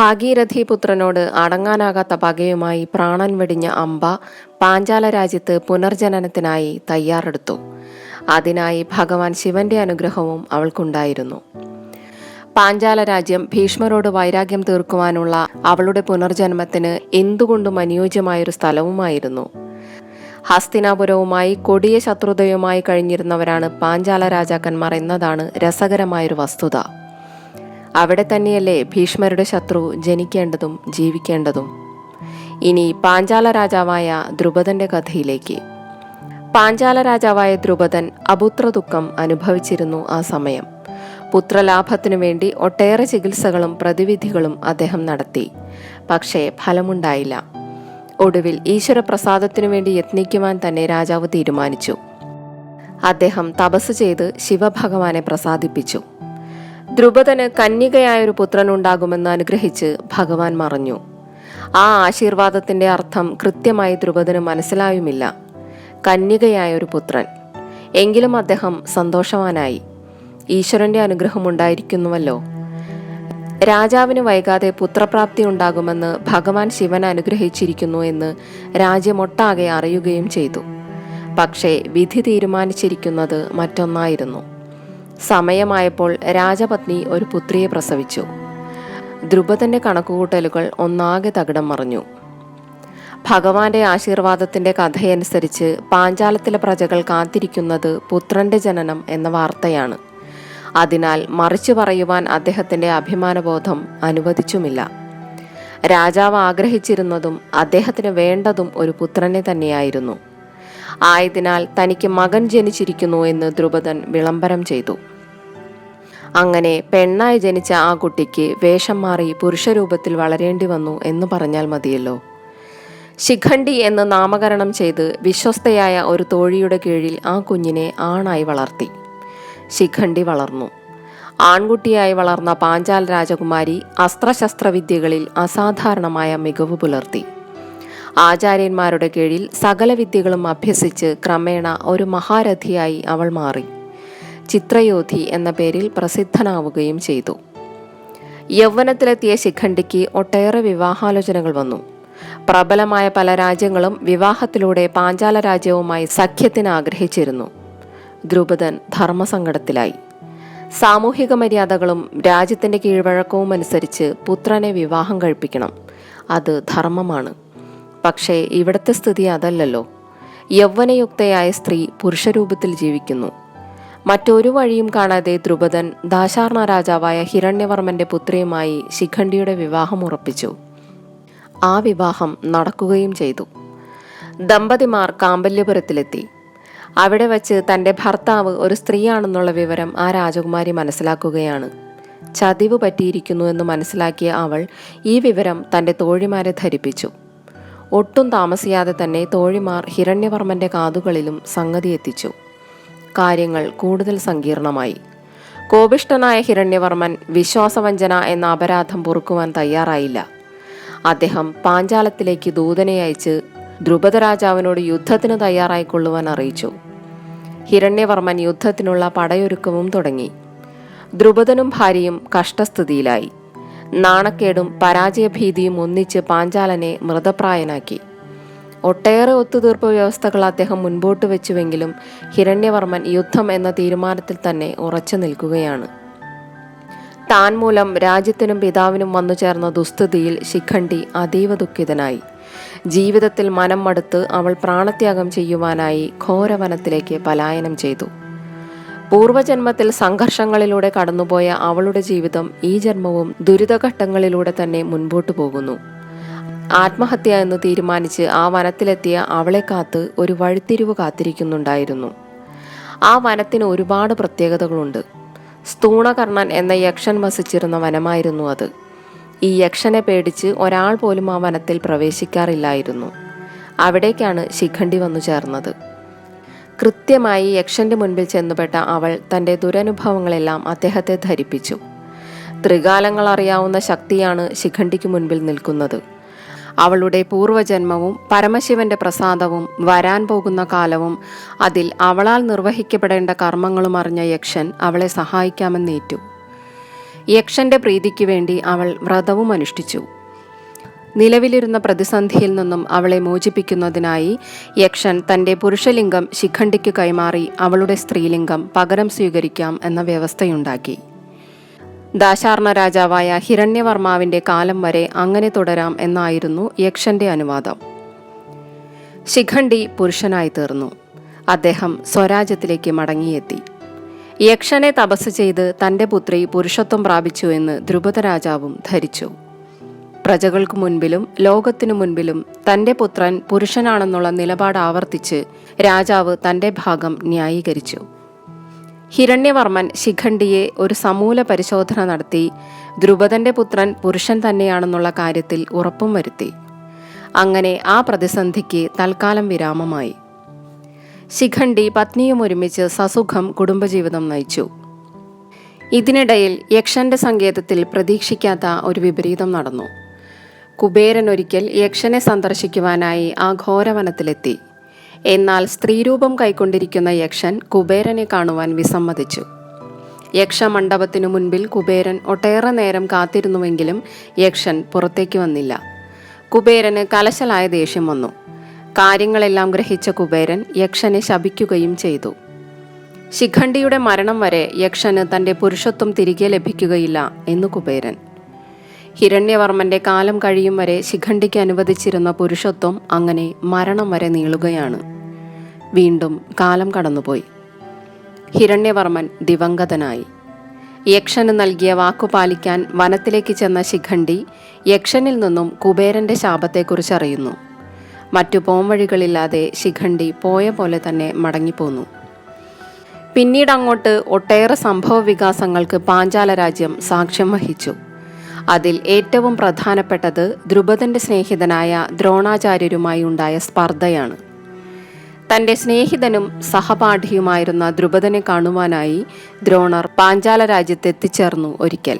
ഭാഗീരഥി പുത്രനോട് അടങ്ങാനാകാത്ത പകയുമായി പ്രാണൻ വെടിഞ്ഞ അംബ പാഞ്ചാല രാജ്യത്ത് പുനർജനനത്തിനായി തയ്യാറെടുത്തു. അതിനായി ഭഗവാൻ ശിവന്റെ അനുഗ്രഹവും അവൾക്കുണ്ടായിരുന്നു. പാഞ്ചാല രാജ്യം ഭീഷ്മരോട് വൈരാഗ്യം തീർക്കുവാനുള്ള അവളുടെ പുനർജന്മത്തിന് എന്തുകൊണ്ടും അനുയോജ്യമായൊരു സ്ഥലവുമായിരുന്നു. ഹസ്തിനാപുരവുമായി കൊടിയ ശത്രുതയുമായി കഴിഞ്ഞിരുന്നവരാണ് പാഞ്ചാല രാജാക്കന്മാർ എന്നതാണ് രസകരമായൊരു വസ്തുത. അവിടെ തന്നെയല്ലേ ഭീഷ്മരുടെ ശത്രു ജനിക്കേണ്ടതും ജീവിക്കേണ്ടതും. ഇനി പാഞ്ചാല രാജാവായ ദ്രുപദന്റെ കഥയിലേക്ക്. പാഞ്ചാല രാജാവായ ദ്രുപദൻ അപുത്ര ദുഃഖം അനുഭവിച്ചിരുന്നു ആ സമയം. പുത്രലാഭത്തിനു വേണ്ടി ഒട്ടേറെ ചികിത്സകളും പ്രതിവിധികളും അദ്ദേഹം നടത്തി. പക്ഷേ ഫലമുണ്ടായില്ല. ഒടുവിൽ ഈശ്വരപ്രസാദത്തിനു വേണ്ടി യത്നിക്കുവാൻ തന്നെ രാജാവ് തീരുമാനിച്ചു. അദ്ദേഹം തപസ് ചെയ്ത് ശിവഭഗവാനെ പ്രസാദിപ്പിച്ചു. ദ്രുപദന് കന്യകയായൊരു പുത്രനുണ്ടാകുമെന്ന് അനുഗ്രഹിച്ച് ഭഗവാൻ മറഞ്ഞു. ആ ആശീർവാദത്തിന്റെ അർത്ഥം കൃത്യമായി ധ്രുപദന് മനസ്സിലായുമില്ല. കന്യകയായൊരു പുത്രൻ. എങ്കിലും അദ്ദേഹം സന്തോഷവാനായി. ഈശ്വരന്റെ അനുഗ്രഹം ഉണ്ടായിരിക്കുന്നുവല്ലോ. രാജാവിന് വൈകാതെ പുത്രപ്രാപ്തി ഉണ്ടാകുമെന്ന് ഭഗവാൻ ശിവൻ അനുഗ്രഹിച്ചിരിക്കുന്നു എന്ന് രാജ്യമൊട്ടാകെ അറിയുകയും ചെയ്തു. പക്ഷേ വിധി തീരുമാനിച്ചിരിക്കുന്നത് മറ്റൊന്നായിരുന്നു. സമയമായപ്പോൾ രാജപത്നി ഒരു പുത്രിയെ പ്രസവിച്ചു. ദ്രുപദന്റെ കണക്കുകൂട്ടലുകൾ ഒന്നാകെ തകിടം മറിഞ്ഞു. ഭഗവാന്റെ ആശീർവാദത്തിന്റെ കഥയനുസരിച്ച് പാഞ്ചാലത്തിലെ പ്രജകൾ കാത്തിരിക്കുന്നത് പുത്രന്റെ ജനനം എന്ന വാർത്തയാണ്. അതിനാൽ മറിച്ചു പറയുവാൻ അദ്ദേഹത്തിന്റെ അഭിമാനബോധം അനുവദിച്ചുമില്ല. രാജാവ് ആഗ്രഹിച്ചിരുന്നതും അദ്ദേഹത്തിന് വേണ്ടതും ഒരു പുത്രനെ തന്നെയായിരുന്നു. ആയതിനാൽ തനിക്ക് മകൻ ജനിച്ചിരിക്കുന്നു എന്ന് ദ്രുപദൻ വിളംബരം ചെയ്തു. അങ്ങനെ പെണ്ണായി ജനിച്ച ആ കുട്ടിക്ക് വേഷം മാറി പുരുഷരൂപത്തിൽ വളരേണ്ടി വന്നു എന്ന് പറഞ്ഞാൽ മതിയല്ലോ. ശിഖണ്ഡി എന്ന് നാമകരണം ചെയ്ത് വിശ്വസ്തയായ ഒരു തോഴിയുടെ കീഴിൽ ആ കുഞ്ഞിനെ ആണായി വളർത്തി. ശിഖണ്ഡി വളർന്നു. ആൺകുട്ടിയായി വളർന്ന പാഞ്ചാൽ രാജകുമാരി അസ്ത്രശസ്ത്രവിദ്യകളിൽ അസാധാരണമായ മികവ് പുലർത്തി. ആചാര്യന്മാരുടെ കീഴിൽ സകല വിദ്യകളും അഭ്യസിച്ച് ക്രമേണ ഒരു മഹാരഥിയായി അവൾ മാറി. ചിത്രയോധി എന്ന പേരിൽ പ്രസിദ്ധനാവുകയും ചെയ്തു. യൗവനത്തിലെത്തിയ ശിഖണ്ഡിക്ക് ഒട്ടേറെ വിവാഹാലോചനകൾ വന്നു. പ്രബലമായ പല രാജ്യങ്ങളും വിവാഹത്തിലൂടെ പാഞ്ചാല രാജ്യവുമായി സഖ്യത്തിന് ആഗ്രഹിച്ചിരുന്നു. ദ്രുപദൻ ധർമ്മസങ്കടത്തിലായി. സാമൂഹിക മര്യാദകളും രാജ്യത്തിന്റെ കീഴ്വഴക്കവും അനുസരിച്ച് പുത്രനെ വിവാഹം കഴിപ്പിക്കണം. അത് ധർമ്മമാണ്. പക്ഷേ ഇവിടുത്തെ സ്ഥിതി അതല്ലല്ലോ. യൗവനയുക്തയായ സ്ത്രീ പുരുഷരൂപത്തിൽ ജീവിക്കുന്നു. മറ്റൊരു വഴിയും കാണാതെ ദ്രുപദൻ ദാശാർണ രാജാവായ ഹിരണ്യവർമ്മന്റെ പുത്രിയുമായി ശിഖണ്ഡിയുടെ വിവാഹം ഉറപ്പിച്ചു. ആ വിവാഹം നടക്കുകയും ചെയ്തു. ദമ്പതിമാർ കാമ്പല്യപുരത്തിലെത്തി. അവിടെ വച്ച് തന്റെ ഭർത്താവ് ഒരു സ്ത്രീയാണെന്നുള്ള വിവരം ആ രാജകുമാരി മനസ്സിലാക്കുകയാണ്. ചതിവ് പറ്റിയിരിക്കുന്നു എന്ന് മനസ്സിലാക്കിയ അവൾ ഈ വിവരം തന്റെ തോഴിമാരെ ധരിപ്പിച്ചു. ഒട്ടും താമസിയാതെ തന്നെ തോഴിമാർ ഹിരണ്യവർമ്മന്റെ കാതുകളിലും സംഗതി എത്തിച്ചു. കാര്യങ്ങൾ കൂടുതൽ സങ്കീർണമായി. കോപിഷ്ടനായ ഹിരണ്യവർമ്മൻ വിശ്വാസവഞ്ചന എന്ന അപരാധം പൊറുക്കുവാൻ തയ്യാറായില്ല. അദ്ദേഹം പാഞ്ചാലത്തിലേക്ക് ദൂതനെ അയച്ച് ദ്രുപദ രാജാവിനോട് യുദ്ധത്തിന് തയ്യാറായിക്കൊള്ളുവാൻ അറിയിച്ചു. ഹിരണ്യവർമ്മൻ യുദ്ധത്തിനുള്ള പടയൊരുക്കവും തുടങ്ങി. ദ്രുപദനും ഭാര്യയും കഷ്ടസ്ഥിതിയിലായി. നാണക്കേടും പരാജയഭീതിയും ഒന്നിച്ച് പാഞ്ചാലനെ മൃതപ്രായനാക്കി. ഒട്ടേറെ ഒത്തുതീർപ്പ് വ്യവസ്ഥകൾ അദ്ദേഹം മുൻപോട്ട് വെച്ചുവെങ്കിലും ഹിരണ്യവർമ്മൻ യുദ്ധം എന്ന തീരുമാനത്തിൽ തന്നെ ഉറച്ചു നിൽക്കുകയാണ്. താൻ മൂലം രാജ്യത്തിനും പിതാവിനും വന്നു ചേർന്ന ദുസ്ഥിതിയിൽ ശിഖണ്ഡി അതീവ ദുഃഖിതനായി. ജീവിതത്തിൽ മനം മടുത്ത് അവൾ പ്രാണത്യാഗം ചെയ്യുവാനായി ഘോരവനത്തിലേക്ക് പലായനം ചെയ്തു. പൂർവജന്മത്തിൽ സംഘർഷങ്ങളിലൂടെ കടന്നുപോയ അവളുടെ ജീവിതം ഈ ജന്മവും ദുരിതഘട്ടങ്ങളിലൂടെ തന്നെ മുൻപോട്ടു പോകുന്നു. ആത്മഹത്യ എന്ന് തീരുമാനിച്ച് ആ വനത്തിലെത്തിയ അവളെ കാത്ത് ഒരു വഴിത്തിരിവ് കാത്തിരിക്കുന്നുണ്ടായിരുന്നു. ആ വനത്തിന് ഒരുപാട് പ്രത്യേകതകളുണ്ട്. സ്തൂണകർണൻ എന്ന യക്ഷൻ വസിച്ചിരുന്ന വനമായിരുന്നു അത്. ഈ യക്ഷനെ പേടിച്ച് ഒരാൾ പോലും ആ വനത്തിൽ പ്രവേശിക്കാറില്ലായിരുന്നു. അവിടേക്കാണ് ശിഖണ്ഡി വന്നു ചേർന്നത്. കൃത്യമായി യക്ഷന്റെ മുൻപിൽ ചെന്നുപെട്ട അവൾ തന്റെ ദുരനുഭവങ്ങളെല്ലാം അദ്ദേഹത്തെ ധരിപ്പിച്ചു. ത്രികാലങ്ങൾ അറിയാവുന്ന ശക്തിയാണ് ശിഖണ്ഡിക്ക് മുൻപിൽ നിൽക്കുന്നത്. അവളുടെ പൂർവജന്മവും പരമശിവന്റെ പ്രസാദവും വരാൻ പോകുന്ന കാലവും അതിൽ അവളാൽ നിർവഹിക്കപ്പെടേണ്ട കർമ്മങ്ങളും അറിഞ്ഞ യക്ഷൻ അവളെ സഹായിക്കാമെന്നേറ്റു. യക്ഷന്റെ പ്രീതിക്ക് വേണ്ടി അവൾ വ്രതവും അനുഷ്ഠിച്ചു. നിലവിലിരുന്ന പ്രതിസന്ധിയിൽ നിന്നും അവളെ മോചിപ്പിക്കുന്നതിനായി യക്ഷൻ തന്റെ പുരുഷലിംഗം ശിഖണ്ഡിക്ക് കൈമാറി അവളുടെ സ്ത്രീലിംഗം പകരം സ്വീകരിക്കാം എന്ന വ്യവസ്ഥയുണ്ടാക്കി. ദാശാർണ രാജാവായ ഹിരണ്യവർമാവിന്റെ കാലം വരെ അങ്ങനെ തുടരാം എന്നായിരുന്നു യക്ഷന്റെ അനുവാദം. ശിഖണ്ഡി പുരുഷനായി തീർന്നു. അദ്ദേഹം സ്വരാജ്യത്തിലേക്ക് മടങ്ങിയെത്തി. യക്ഷനെ തപസ് ചെയ്ത് തന്റെ പുത്രി പുരുഷത്വം പ്രാപിച്ചു എന്ന് ധ്രുപദ രാജാവും ധരിച്ചു. പ്രജകൾക്കു മുൻപിലും ലോകത്തിനു മുൻപിലും തന്റെ പുത്രൻ പുരുഷനാണെന്നുള്ള നിലപാട് ആവർത്തിച്ച് രാജാവ് തന്റെ ഭാഗം ന്യായീകരിച്ചു. ഹിരണ്യവർമ്മൻ ശിഖണ്ഡിയെ ഒരു സമൂല പരിശോധന നടത്തി ധ്രുപദന്റെ പുത്രൻ പുരുഷൻ തന്നെയാണെന്നുള്ള കാര്യത്തിൽ ഉറപ്പും വരുത്തി. അങ്ങനെ ആ പ്രതിസന്ധിക്ക് തൽക്കാലം വിരാമമായി. ശിഖണ്ഡി പത്നിയും ഒരുമിച്ച് സസുഖം കുടുംബജീവിതം നയിച്ചു. ഇതിനിടയിൽ യക്ഷന്റെ സങ്കേതത്തിൽ പ്രതീക്ഷിക്കാത്ത ഒരു വിപരീതം നടന്നു. കുബേരൻ ഒരിക്കൽ യക്ഷനെ സന്ദർശിക്കുവാനായി ആ ഘോരവനത്തിലെത്തി. എന്നാൽ സ്ത്രീരൂപം കൈക്കൊണ്ടിരിക്കുന്ന യക്ഷൻ കുബേരനെ കാണുവാൻ വിസമ്മതിച്ചു. യക്ഷമണ്ഡപത്തിനു മുൻപിൽ കുബേരൻ ഒട്ടേറെ നേരം കാത്തിരുന്നുവെങ്കിലും യക്ഷൻ പുറത്തേക്ക് വന്നില്ല. കുബേരന് കലശലായ ദേഷ്യം വന്നു. കാര്യങ്ങളെല്ലാം ഗ്രഹിച്ച കുബേരൻ യക്ഷനെ ശപിക്കുകയും ചെയ്തു. ശിഖണ്ഡിയുടെ മരണം വരെ യക്ഷന് തന്റെ പുരുഷത്വം തിരികെ ലഭിക്കുകയില്ല എന്ന് കുബേരൻ ഹിരണ്യവർമ്മന്റെ കാലം കഴിയും വരെ ശിഖണ്ഡിക്ക് അനുവദിച്ചിരുന്ന പുരുഷത്വം അങ്ങനെ മരണം വരെ നീളുകയാണ്. വീണ്ടും കാലം കടന്നുപോയി. ഹിരണ്യവർമ്മൻ ദിവംഗതനായി. യക്ഷന് നൽകിയ വാക്കു പാലിക്കാൻ വനത്തിലേക്ക് ചെന്ന ശിഖണ്ഡി യക്ഷനിൽ നിന്നും കുബേരന്റെ ശാപത്തെക്കുറിച്ച് അറിയുന്നു. മറ്റു പോംവഴികളില്ലാതെ ശിഖണ്ഡി പോയ പോലെ തന്നെ മടങ്ങിപ്പോന്നു. പിന്നീട് അങ്ങോട്ട് ഒട്ടേറെ സംഭവ വികാസങ്ങൾക്ക് പാഞ്ചാല രാജ്യം സാക്ഷ്യം വഹിച്ചു. അതിൽ ഏറ്റവും പ്രധാനപ്പെട്ടത് ദ്രുപദന്റെ സ്നേഹിതനായ ദ്രോണാചാര്യരുമായി ഉണ്ടായ സ്പർദ്ധയാണ്. തന്റെ സ്നേഹിതനും സഹപാഠിയുമായിരുന്ന ദ്രുപദനെ കാണുവാനായി ദ്രോണർ പാഞ്ചാല രാജ്യത്ത് എത്തിച്ചേർന്നു ഒരിക്കൽ.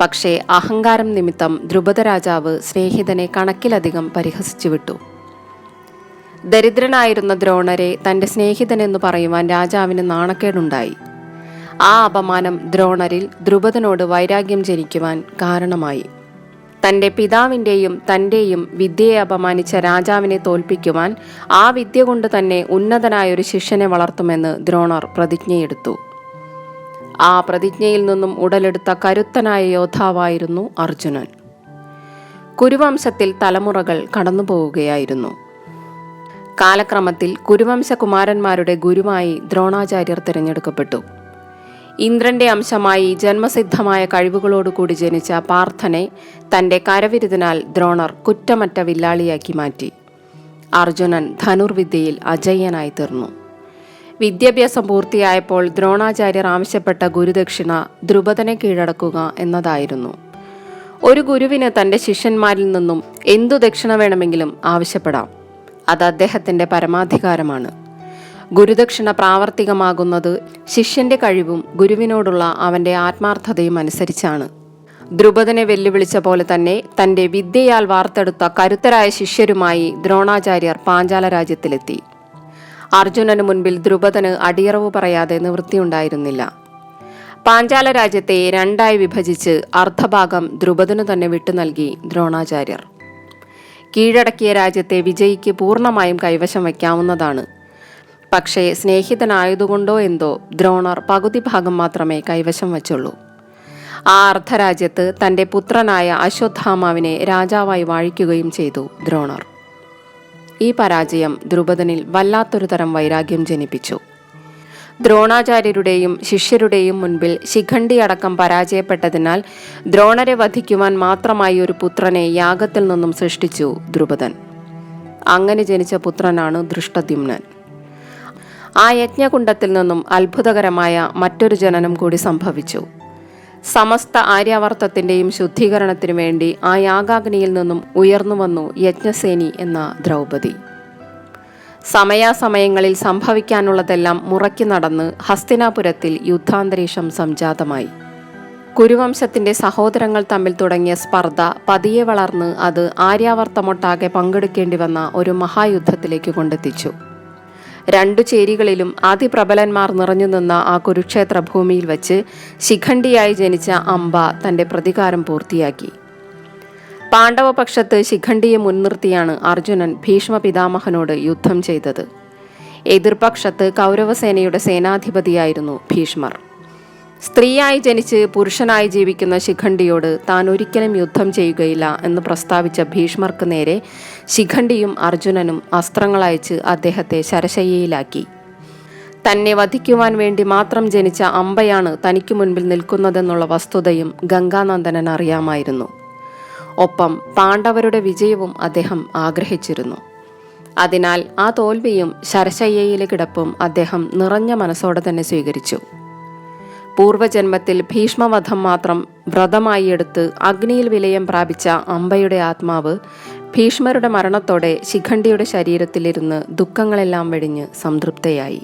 പക്ഷേ അഹങ്കാരം നിമിത്തം ദ്രുപദ രാജാവ് സ്നേഹിതനെ കണക്കിലധികം പരിഹസിച്ചു വിട്ടു. ദരിദ്രനായിരുന്ന ദ്രോണരെ തന്റെ സ്നേഹിതനെന്ന് പറയുവാൻ രാജാവിന് നാണക്കേടുണ്ടായി. ആ അപമാനം ദ്രോണരിൽ ദ്രുപദനോട് വൈരാഗ്യം ജനിക്കുവാൻ കാരണമായി. തന്റെ പിതാവിന്റെയും തന്റെയും വിദ്യയെ അപമാനിച്ച രാജാവിനെ തോൽപ്പിക്കുവാൻ ആ വിദ്യ കൊണ്ട് തന്നെ ഉന്നതനായ ഒരു ശിഷ്യനെ വളർത്തുമെന്ന് ദ്രോണർ പ്രതിജ്ഞയെടുത്തു. ആ പ്രതിജ്ഞയിൽ നിന്നും ഉടലെടുത്ത കരുത്തനായ യോദ്ധാവായിരുന്നു അർജുനൻ. കുരുവംശത്തിൽ തലമുറകൾ കടന്നുപോവുകയായിരുന്നു. കാലക്രമത്തിൽ കുരുവംശകുമാരന്മാരുടെ ഗുരുവായി ദ്രോണാചാര്യർ തിരഞ്ഞെടുക്കപ്പെട്ടു. ഇന്ദ്രന്റെ അംശമായി ജന്മസിദ്ധമായ കഴിവുകളോടുകൂടി ജനിച്ച പാർത്ഥനെ തന്റെ കരവിരുതിനാൽ ദ്രോണർ കുറ്റമറ്റ വില്ലാളിയാക്കി മാറ്റി. അർജുനൻ ധനുർവിദ്യയിൽ അജയ്യനായി തീർന്നു. വിദ്യാഭ്യാസം പൂർത്തിയായപ്പോൾ ദ്രോണാചാര്യർ ആവശ്യപ്പെട്ട ഗുരുദക്ഷിണ ദ്രുപദനെ കീഴടക്കുക എന്നതായിരുന്നു. ഒരു ഗുരുവിന് തന്റെ ശിഷ്യന്മാരിൽ നിന്നും എന്തു ദക്ഷിണ വേണമെങ്കിലും ആവശ്യപ്പെടാം. അത് അദ്ദേഹത്തിന്റെ പരമാധികാരമാണ്. ഗുരുദക്ഷിണ പ്രാവർത്തികമാകുന്നത് ശിഷ്യന്റെ കഴിവും ഗുരുവിനോടുള്ള അവന്റെ ആത്മാർത്ഥതയും അനുസരിച്ചാണ്. ദ്രുപദനെ വെല്ലുവിളിച്ച പോലെ തന്നെ തന്റെ വിദ്യയാൽ വാർത്തെടുത്ത കരുത്തരായ ശിഷ്യരുമായി ദ്രോണാചാര്യർ പാഞ്ചാല രാജ്യത്തിലെത്തി. അർജുനന് മുൻപിൽ ദ്രുപദന് അടിയറവ് പറയാതെ നിവൃത്തിയുണ്ടായിരുന്നില്ല പാഞ്ചാല രാജ്യത്തെ രണ്ടായി വിഭജിച്ച് അർദ്ധഭാഗം ദ്രുപദനു തന്നെ വിട്ടു നൽകി ദ്രോണാചാര്യർ. കീഴടക്കിയ രാജ്യത്തെ വിജയിക്ക് പൂർണമായും കൈവശം വയ്ക്കാവുന്നതാണ് പക്ഷേ സ്നേഹിതനായതുകൊണ്ടോ എന്തോ ദ്രോണർ പകുതി ഭാഗം മാത്രമേ കൈവശം വച്ചുള്ളൂ. ആ അർദ്ധരാജ്യത്ത് തന്റെ പുത്രനായ അശ്വത്ഥാമാവിനെ രാജാവായി വാഴിക്കുകയും ചെയ്തു ദ്രോണർ. ഈ പരാജയം ദ്രുപദനിൽ വല്ലാത്തൊരു തരം വൈരാഗ്യം ജനിപ്പിച്ചു. ദ്രോണാചാര്യരുടെയും ശിഷ്യരുടെയും മുൻപിൽ ശിഖണ്ഡി അടക്കം പരാജയപ്പെട്ടതിനാൽ ദ്രോണരെ വധിക്കുവാൻ മാത്രമായി ഒരു പുത്രനെ യാഗത്തിൽ നിന്നും സൃഷ്ടിച്ചു ദ്രുപദൻ. അങ്ങനെ ജനിച്ച പുത്രനാണ് ദൃഷ്ടദ്യുമ്നൻ. ആ യജ്ഞകുണ്ടത്തിൽ നിന്നും അത്ഭുതകരമായ മറ്റൊരു ജനനം കൂടി സംഭവിച്ചു. സമസ്ത ആര്യാവർത്തത്തിന്റെയും ശുദ്ധീകരണത്തിനു വേണ്ടി ആ യാഗാഗ്നിയിൽ നിന്നും ഉയർന്നു വന്നു യജ്ഞസേനി എന്ന ദ്രൗപദി. സമയാസമയങ്ങളിൽ സംഭവിക്കാനുള്ളതെല്ലാം മുറക്കി നടന്ന് ഹസ്തിനാപുരത്തിൽ യുദ്ധാന്തരീക്ഷം സംജാതമായി. കുരുവംശത്തിന്റെ സഹോദരങ്ങൾ തമ്മിൽ തുടങ്ങിയ സ്പർദ്ധ പതിയെ വളർന്ന് അത് ആര്യാവർത്തമൊട്ടാകെ പങ്കെടുക്കേണ്ടി വന്ന ഒരു മഹായുദ്ധത്തിലേക്ക് കൊണ്ടെത്തിച്ചു. രണ്ടു ചേരികളിലും അതിപ്രബലന്മാർ നിറഞ്ഞു നിന്ന ആ കുരുക്ഷേത്ര ഭൂമിയിൽ വച്ച് ശിഖണ്ഡിയായി ജനിച്ച അംബ തന്റെ പ്രതികാരം പൂർത്തിയാക്കി. പാണ്ഡവപക്ഷത്ത് ശിഖണ്ഡിയെ മുൻനിർത്തിയാണ് അർജുനൻ ഭീഷ്മ പിതാമഹനോട് യുദ്ധം ചെയ്തത്. എതിർപക്ഷത്ത് കൗരവസേനയുടെ സേനാധിപതിയായിരുന്നു ഭീഷ്മർ. സ്ത്രീയായി ജനിച്ച് പുരുഷനായി ജീവിക്കുന്ന ശിഖണ്ഡിയോട് താൻ ഒരിക്കലും യുദ്ധം ചെയ്യുകയില്ല എന്ന് പ്രസ്താവിച്ച ഭീഷ്മർക്ക് നേരെ ശിഖണ്ഡിയും അർജുനനും അസ്ത്രങ്ങളയച്ച് അദ്ദേഹത്തെ ശരശയ്യയിലാക്കി. തന്നെ വധിക്കുവാൻ വേണ്ടി മാത്രം ജനിച്ച അമ്പയാണ് തനിക്ക് മുൻപിൽ നിൽക്കുന്നതെന്നുള്ള വസ്തുതയും ഗംഗാനന്ദനൻ അറിയാമായിരുന്നു. ഒപ്പം പാണ്ഡവരുടെ വിജയവും അദ്ദേഹം ആഗ്രഹിച്ചിരുന്നു. അതിനാൽ ആ തോൽവിയും ശരശയ്യയിലെ കിടപ്പും അദ്ദേഹം നിറഞ്ഞ മനസ്സോടെ തന്നെ സ്വീകരിച്ചു. പൂർവജന്മത്തിൽ ഭീഷ്മവധം മാത്രം വ്രതമായി എടുത്ത് അഗ്നിയിൽ വിലയം പ്രാപിച്ച അമ്പയുടെ ആത്മാവ് ഭീഷ്മരുടെ മരണത്തോടെ ശിഖണ്ഡിയുടെ ശരീരത്തിലിരുന്ന് ദുഃഖങ്ങളെല്ലാം വെടിഞ്ഞ് സംതൃപ്തയായി.